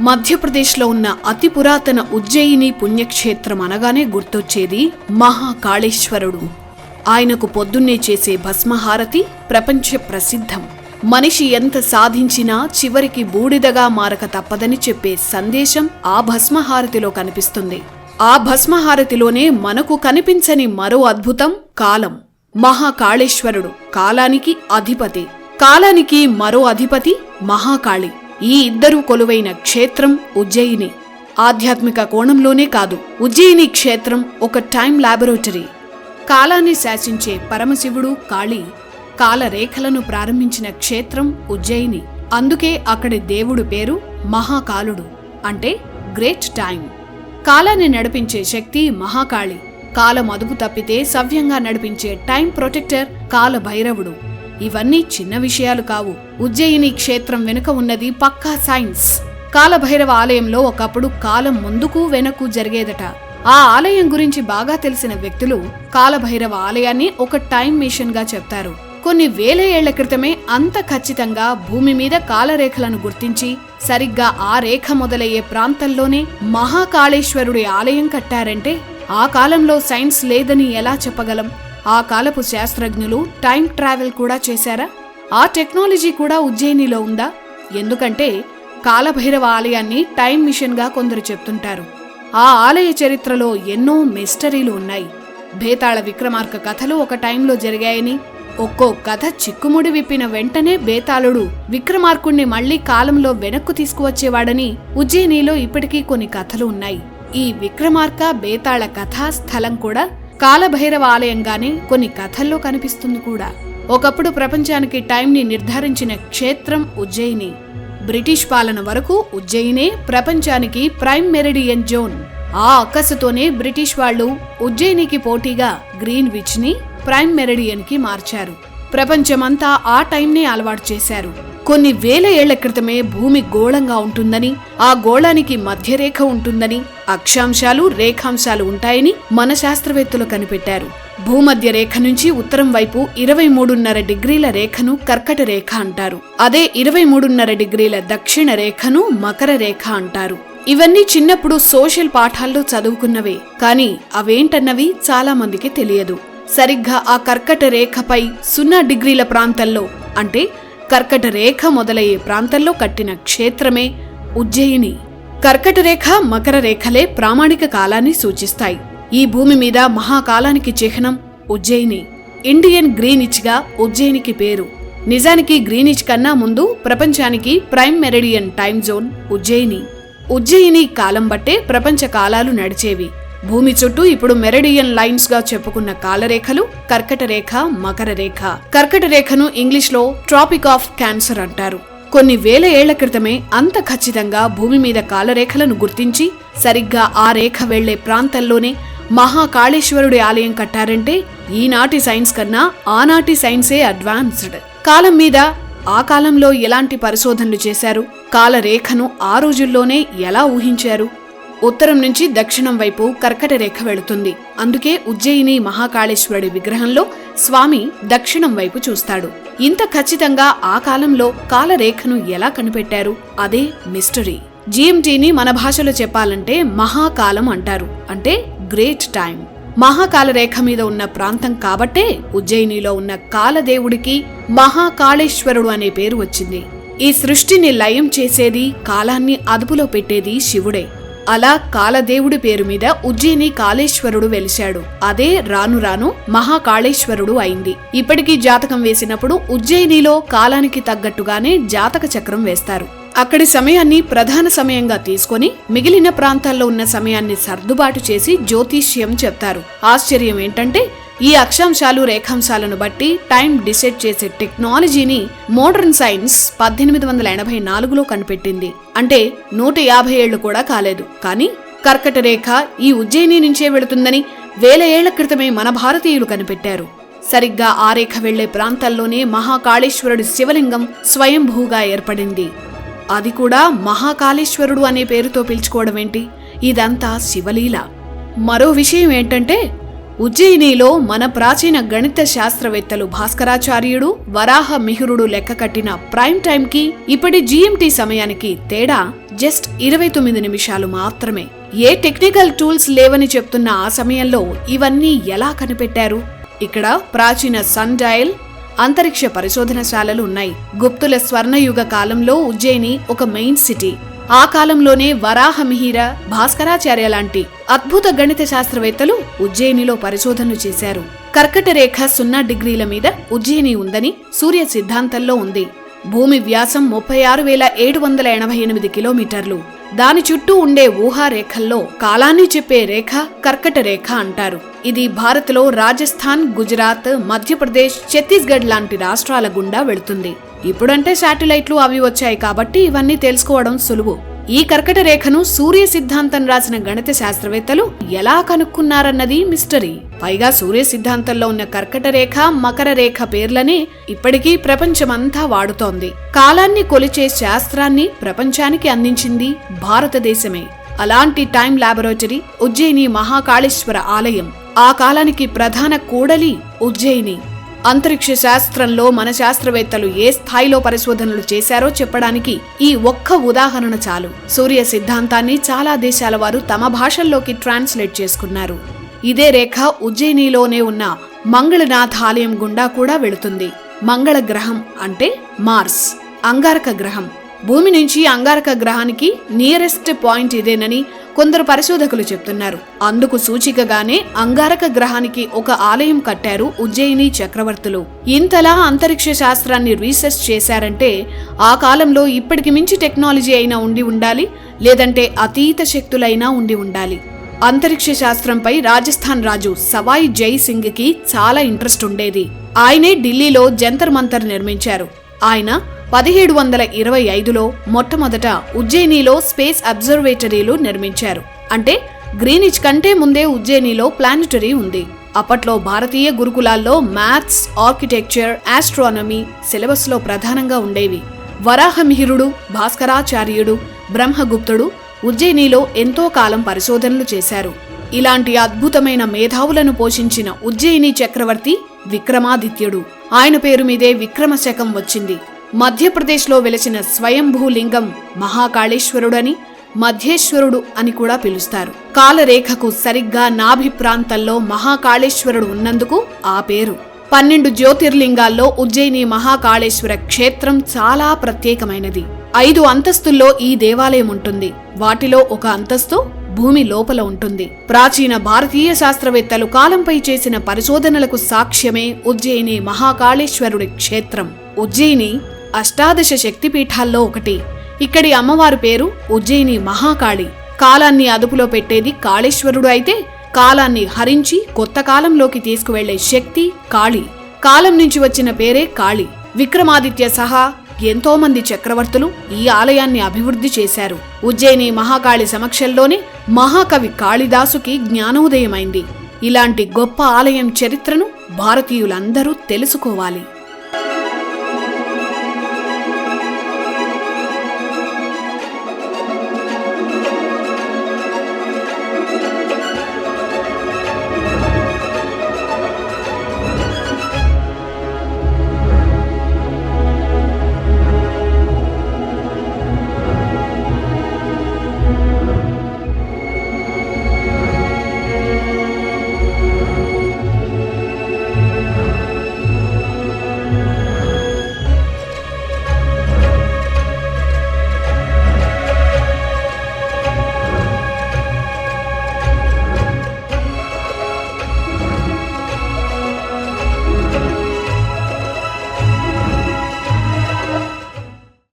మధ్యప్రదేశ్లో ఉన్న అతి పురాతన ఉజ్జయిని పుణ్యక్షేత్రం అనగానే గుర్తొచ్చేది మహాకాళేశ్వరుడు. ఆయనకు పొద్దున్నే చేసే భస్మహారతి ప్రపంచ ప్రసిద్ధం. మనిషి ఎంత సాధించినా చివరికి బూడిదగా మారక తప్పదని చెప్పే సందేశం ఆ భస్మహారతిలో కనిపిస్తుంది. ఆ భస్మహారతిలోనే మనకు కనిపించని మరో అద్భుతం కాలం. మహాకాళేశ్వరుడు కాలానికి అధిపతి. కాలానికి మరో అధిపతి మహాకాళి. ఈ ఇద్దరూ కొలువైన క్షేత్రం ఉజ్జయిని. ఆధ్యాత్మిక కోణంలోనే కాదు ఉజ్జయిని క్షేత్రం ఒక టైం లాబొరేటరీ. కాలాన్ని శాసించే పరమశివుడు కాళి కాలరేఖలను ప్రారంభించిన క్షేత్రం ఉజ్జయిని. అందుకే అక్కడి దేవుడు పేరు మహాకాలుడు అంటే గ్రేట్ టైం కాలాన్ని నడిపించే శక్తి మహాకాళి. కాలం అదుపు తప్పితే సవ్యంగా నడిపించే టైం ప్రొటెక్టర్ కాల భైరవుడు ఇవన్నీ చిన్న విషయాలు కావు. ఉజ్జయిని క్షేత్రం వెనుక ఉన్నది పక్కా సైన్స్. కాలభైరవ ఆలయంలో ఒకప్పుడు కాలం ముందుకు వెనక్కు జరిగేదట. ఆ ఆలయం గురించి బాగా తెలిసిన వ్యక్తులు కాలభైరవ ఆలయాన్ని ఒక టైం మిషన్గా చెప్తారు. కొన్ని వేల ఏళ్ళ క్రితమే అంత ఖచ్చితంగా భూమి మీద కాలరేఖలను గుర్తించి సరిగ్గా ఆ రేఖ మొదలయ్యే ప్రాంతంలోనే మహాకాళేశ్వరుడి ఆలయం కట్టారంటే ఆ కాలంలో సైన్స్ లేదని ఎలా చెప్పగలం? ఆ కాలపు శాస్త్రజ్ఞులు టైం ట్రావెల్ కూడా చేశారా? ఆ టెక్నాలజీ కూడా ఉజ్జయినిలో ఉందా? ఎందుకంటే కాలభైరవ ఆలయాన్ని టైం మిషన్గా కొందరు చెప్తుంటారు. ఆ ఆలయ చరిత్రలో ఎన్నో మిస్టరీలు ఉన్నాయి. భేతాళ విక్రమార్క కథలు ఒక టైంలో జరిగాయని ఒక్కో కథ చిక్కుముడి విప్పిన వెంటనే బేతాళుడు విక్రమార్కుణ్ణి మళ్ళీ కాలంలో వెనక్కు తీసుకువచ్చేవాడని ఉజ్జయినిలో ఇప్పటికీ కొన్ని కథలు ఉన్నాయి. ఈ విక్రమార్క బేతాళ కథా స్థలం కూడా కాలభైరవ ఆలయంగానే కొన్ని కథల్లో కనిపిస్తుంది కూడా. ఒకప్పుడు ప్రపంచానికి టైంని నిర్ధారించిన క్షేత్రం ఉజ్జయిని. బ్రిటిష్ పాలన వరకు ఉజ్జయినే ప్రపంచానికి ప్రైమ్ మెరిడియన్ జోన్. ఆ అక్కసుతోనే బ్రిటిష్ వాళ్ళు ఉజ్జయినికి పోటీగా గ్రీన్ విచ్ని ప్రైమ్ మెరిడియన్కి మార్చారు. ప్రపంచమంతా ఆ టైంనే అలవాటు చేశారు. కొన్ని వేల ఏళ్ళ క్రితమే భూమి గోళంగా ఉంటుందని ఆ గోళానికి మధ్యరేఖ ఉంటుందని అక్షాంశాలు రేఖాంశాలు ఉంటాయని మన శాస్త్రవేత్తలు కనిపెట్టారు. భూమధ్య రేఖ నుంచి ఉత్తరం వైపు ఇరవై మూడున్నర డిగ్రీల రేఖను కర్కట రేఖ అంటారు. అదే ఇరవై మూడున్నర డిగ్రీల దక్షిణ రేఖను మకర రేఖ అంటారు. ఇవన్నీ చిన్నప్పుడు సోషల్ పాఠాల్లో చదువుకున్నవే కానీ అవేంటన్నవి చాలా మందికి తెలియదు. సరిగ్గా ఆ కర్కట రేఖపై సున్నా డిగ్రీల ప్రాంతంలో అంటే కర్కట రేఖ మొదలయ్యే ప్రాంతంలో కట్టిన క్షేత్రమే ఉజ్జయిని. కర్కట రేఖ మకర రేఖలే ప్రామాణిక కాలాన్ని సూచిస్తాయి. ఈ భూమి మీద మహాకాలానికి చిహ్నం ఉజ్జయిని. ఇండియన్ గ్రీనిచ్గా ఉజ్జయినికి పేరు. నిజానికి గ్రీనిచ్ కన్నా ముందు ప్రపంచానికి prime meridian time zone Ujjayini. Ujjayini కాలం బట్టే ప్రపంచ కాలాలు నడిచేవి. భూమి చుట్టూ ఇప్పుడు మెరిడియన్ లైన్స్గా చెప్పుకున్న కాలరేఖలు కర్కట రేఖ మకర రేఖ. కర్కట రేఖను ఇంగ్లీష్లో ట్రాపిక్ ఆఫ్ క్యాన్సర్ అంటారు. కొన్ని వేల ఏళ్ళ క్రితమే అంత ఖచ్చితంగా భూమి మీద కాలరేఖలను గుర్తించి సరిగ్గా ఆ రేఖ వెళ్ళే ప్రాంతంలోనే మహాకాళేశ్వరుడి ఆలయం కట్టారంటే ఈనాటి సైన్స్ కన్నా ఆనాటి సైన్సే అడ్వాన్స్డ్. కాలం మీద ఆ కాలంలో ఎలాంటి పరిశోధనలు చేశారు? కాలరేఖను ఆ రోజుల్లోనే ఎలా ఊహించారు? ఉత్తరం నుంచి దక్షిణం వైపు కర్కట రేఖ వెళుతుంది. అందుకే ఉజ్జయిని మహాకాళేశ్వరుడి విగ్రహంలో స్వామి దక్షిణం వైపు చూస్తాడు. ఇంత ఖచ్చితంగా ఆ కాలంలో కాలరేఖను ఎలా కనిపెట్టారు? అదే మిస్టరీ. జిఎంటీని మన భాషలో చెప్పాలంటే మహాకాలం అంటారు. అంటే గ్రేట్ టైం మహాకాల రేఖ మీద ఉన్న ప్రాంతం కాబట్టే ఉజ్జయినిలో ఉన్న కాలదేవుడికి మహాకాళేశ్వరుడు అనే పేరు వచ్చింది. ఈ సృష్టిని లయం చేసేది కాలాన్ని అదుపులో పెట్టేది శివుడే. అలా కాలదేవుడి పేరు మీద ఉజ్జయిని కాళేశ్వరుడు వెలిశాడు. అదే రాను రాను మహాకాళేశ్వరుడు అయింది. ఇప్పటికీ జాతకం వేసినప్పుడు ఉజ్జయినిలో కాలానికి తగ్గట్టుగానే జాతక చక్రం వేస్తారు. అక్కడి సమయాన్ని ప్రధాన సమయంగా తీసుకొని మిగిలిన ప్రాంతాల్లో ఉన్న సమయాన్ని సర్దుబాటు చేసి జ్యోతిష్యం చెప్తారు. ఆశ్చర్యం ఏంటంటే ఈ అక్షాంశాలు రేఖాంశాలను బట్టి టైం డిసైడ్ చేసే టెక్నాలజీని మోడర్న్ సైన్స్ పద్దెనిమిది వందల ఎనభై నాలుగులో కనిపెట్టింది. అంటే నూట యాభై ఏళ్ళు కూడా కాలేదు. కానీ కర్కట రేఖ ఈ ఉజ్జయిని నుంచే వెళుతుందని వేల ఏళ్ళ క్రితమే మన భారతీయులు కనిపెట్టారు. సరిగ్గా ఆ రేఖ వెళ్ళే ప్రాంతాల్లోనే మహాకాళేశ్వరుడి శివలింగం స్వయంభూగా ఏర్పడింది. అది కూడా మహాకాళేశ్వరుడు అనే పేరుతో పిలుచుకోవడమేంటి? ఇదంతా శివలీల. మరో విషయం ఏంటంటే ఉజ్జయినిలో మన ప్రాచీన గణిత శాస్త్రవేత్తలు భాస్కరాచార్యుడు వరాహ మిహిరుడు లెక్క కట్టిన ప్రైమ్ టైంకి ఇప్పటి జీఎంటీ సమయానికి తేడా జస్ట్ ఇరవై తొమ్మిది నిమిషాలు మాత్రమే. ఏ టెక్నికల్ టూల్స్ లేవని చెప్తున్న ఆ సమయంలో ఇవన్నీ ఎలా కనిపెట్టారు? ఇక్కడ ప్రాచీన సన్ డయల్ అంతరిక్ష పరిశోధనశాలలు ఉన్నాయి. గుప్తుల స్వర్ణయుగ కాలంలో ఉజ్జయిని ఒక మెయిన్ సిటీ. ఆ కాలంలోనే వరాహమిహిర భాస్కరాచార్య లాంటి అద్భుత గణిత శాస్త్రవేత్తలు ఉజ్జయినిలో పరిశోధనలు చేశారు. కర్కట రేఖ సున్నా డిగ్రీల మీద ఉజ్జయిని ఉందని సూర్య సిద్ధాంతంలో ఉంది. భూమి వ్యాసం ముప్పై ఆరు వేల ఏడు వందల ఎనభై ఎనిమిది కిలోమీటర్లు. దాని చుట్టూ ఉండే ఊహా రేఖల్లో కాలాన్ని చెప్పే రేఖ కర్కట రేఖ అంటారు. ఇది భారత్లో రాజస్థాన్ గుజరాత్ మధ్యప్రదేశ్ ఛత్తీస్గఢ్ లాంటి రాష్ట్రాల గుండా వెళుతుంది. ఇప్పుడంటే శాటిలైట్లు అవి వచ్చాయి కాబట్టి ఇవన్నీ తెలుసుకోవడం సులువు. ఈ కర్కట రేఖను సూర్య సిద్ధాంతం రాసిన గణిత శాస్త్రవేత్తలు ఎలా కనుక్కున్నారన్నది మిస్టరీ. పైగా సూర్య సిద్ధాంతంలో ఉన్న కర్కట రేఖ మకర రేఖ పేర్లనే ఇప్పటికీ ప్రపంచమంతా వాడుతోంది. కాలాన్ని కొలిచే శాస్త్రాన్ని ప్రపంచానికి అందించింది భారతదేశమే. అలాంటి టైం లాబొరేటరీ ఉజ్జయిని మహాకాళేశ్వర ఆలయం ఆ కాలానికి ప్రధాన కూడలి ఉజ్జయిని. అంతరిక్ష శాస్త్రంలో మన శాస్త్రవేత్తలు ఏ స్థాయిలో పరిశోధనలు చేశారో చెప్పడానికి ఈ ఒక్క ఉదాహరణ చాలు. సూర్య సిద్ధాంతాన్ని చాలా దేశాల వారు తమ భాషల్లోకి ట్రాన్స్లేట్ చేసుకున్నారు. ఇదే రేఖ ఉజ్జయినిలోనే ఉన్న మంగళనాథ్ ఆలయం గుండా కూడా వెళుతుంది. మంగళ గ్రహం అంటే మార్స్. అంగారక గ్రహం. భూమి నుంచి అంగారక గ్రహానికి నియరెస్ట్ పాయింట్ ఇదేనని కొందరు పరిశోధకులు చెప్తున్నారు. అందుకు సూచికగానే అంగారక గ్రహానికి ఒక ఆలయం కట్టారు ఉజ్జయిని చక్రవర్తులు. ఇంతలా అంతరిక్ష శాస్త్రాన్ని రీసెర్చ్ చేశారంటే ఆ కాలంలో ఇప్పటికి మించి టెక్నాలజీ అయినా ఉండి ఉండాలి లేదంటే అతీత శక్తులైనా ఉండి ఉండాలి. అంతరిక్ష శాస్త్రంపై రాజస్థాన్ రాజు సవాయి జై సింగ్కి చాలా ఇంట్రెస్ట్ ఉండేది. ఆయనే ఢిల్లీలో జంతర్ మంతర్ నిర్మించారు. ఆయన పదిహేడు వందల ఇరవై ఐదులో మొట్టమొదట ఉజ్జయినిలో స్పేస్ అబ్జర్వేటరీలు నిర్మించారు. అంటే గ్రీనిచ్ కంటే ముందే ఉజ్జయినిలో ప్లానిటరీ ఉంది. అప్పట్లో భారతీయ గురుకులాల్లో మ్యాథ్స్ ఆర్కిటెక్చర్ ఆస్ట్రానమీ సిలబస్లో ప్రధానంగా ఉండేవి. వరాహమిహిరుడు భాస్కరాచార్యుడు బ్రహ్మగుప్తుడు ఉజ్జయినిలో ఎంతో కాలం పరిశోధనలు చేశారు. ఇలాంటి అద్భుతమైన మేధావులను పోషించిన ఉజ్జయిని చక్రవర్తి విక్రమాదిత్యుడు. ఆయన పేరు మీదే విక్రమ శకం వచ్చింది. మధ్యప్రదేశ్లో వెలసిన స్వయంభూ లింగం మహాకాళేశ్వరుడని మధ్యేశ్వరుడు అని కూడా పిలుస్తారు. కాలరేఖకు సరిగ్గా నాభి ప్రాంతంలో మహాకాళేశ్వరుడు ఉన్నందుకు ఆ పేరు. పన్నెండు జ్యోతిర్లింగాల్లో ఉజ్జయిని మహాకాళేశ్వర క్షేత్రం చాలా ప్రత్యేకమైనది. ఐదు అంతస్తుల్లో ఈ దేవాలయం ఉంటుంది. వాటిలో ఒక అంతస్తు భూమి లోపల ఉంటుంది. ప్రాచీన భారతీయ శాస్త్రవేత్తలు కాలంపై చేసిన పరిశోధనలకు సాక్ష్యమే ఉజ్జయిని మహాకాళేశ్వరుడి క్షేత్రం. ఉజ్జయిని అష్టాదశ శక్తిపీఠాల్లో ఒకటి. ఇక్కడి అమ్మవారి పేరు ఉజ్జయిని మహాకాళి. కాలాన్ని అదుపులో పెట్టేది కాళేశ్వరుడు అయితే కాలాన్ని హరించి కొత్త కాలంలోకి తీసుకువెళ్ళే శక్తి కాళి. కాలం నుంచి వచ్చిన పేరే కాళి. విక్రమాదిత్య సహా ఎంతో మంది చక్రవర్తులు ఈ ఆలయాన్ని అభివృద్ధి చేశారు. ఉజ్జయిని మహాకాళి సమక్షంలోనే మహాకవి కాళిదాసుకి జ్ఞానోదయమైంది. ఇలాంటి గొప్ప ఆలయం చరిత్రను భారతీయులందరూ తెలుసుకోవాలి.